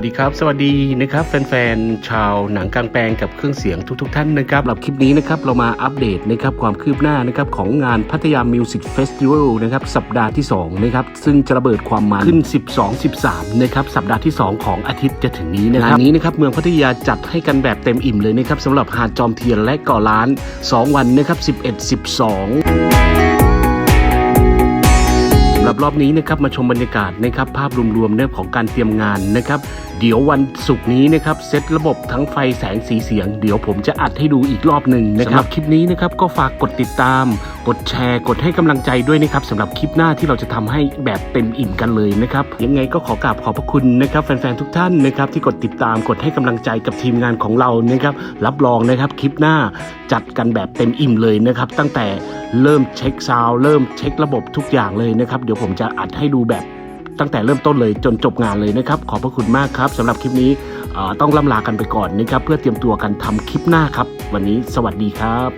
วัสดีครับ สวัสดีนะครับ แฟนๆ ชาวหนังกลางแปลงกับเครื่องเสียงทุกๆท่านนะครับสำหรับคลิปนี้นะครับเรามาอัปเดตนะครับความคืบหน้านะครับของงานพัทยามิวสิกเฟสติวัลนะครับสัปดาห์ที่2นะครับซึ่งจะระเบิดความมันขึ้น 12 13นะครับสัปดาห์ที่ 2 ของอาทิตย์จะถึงนี้นะครับงานนี้นะครับเมืองพัทยาจัดให้กันแบบเต็มอิ่มเลยนะครับสำหรับหาดจอมเทียนและเกาะล้าน 2 วันนะครับ11 12สำห รอบนี้นะครับมาชมบรรยากาศนะครับภาพรวมๆเรื่องของการเตรียมงานนะครับเดี๋ยววันศุกร์นี้นะครับเซตระบบทั้งไฟแสงสีเสียง เดี๋ยวผมจะอัดให้ดูอีกรอบหนึ่งนะครับสำหรับคลิปนี้นะครับก็ฝากกดติดตาม ดแชร์ กดให้กำลังใจด้วยนะครับสำหรับคลิปหน้าที่เราจะทำให้แบบเต็มอิ่มกันเลยนะครับ ยังไงก็ขอกราบขอบพระคุณนะครับแฟนๆทุกท่านนะครับที่กดติดตามกดให้กำลังใจกับทีมงานของเรานะครับรับรองนะครับคลิปหน้าจัดกันแบบเต็มอิ่มเลยนะครับตั้งแต่เริ่มเช็คซาวเริ่มเช็คระบบทุกอย่างเลยนะครับเดี๋ยวผมจะอัดให้ดูแบบตั้งแต่เริ่มต้นเลยจนจบงานเลยนะครับ ขอบพระคุณมากครับสำหรับคลิปนี้ต้องล่ำลากันไปก่อนนะครับ เพื่อเตรียมตัวกันทำคลิปหน้าครับ วันนี้สวัสดีครับ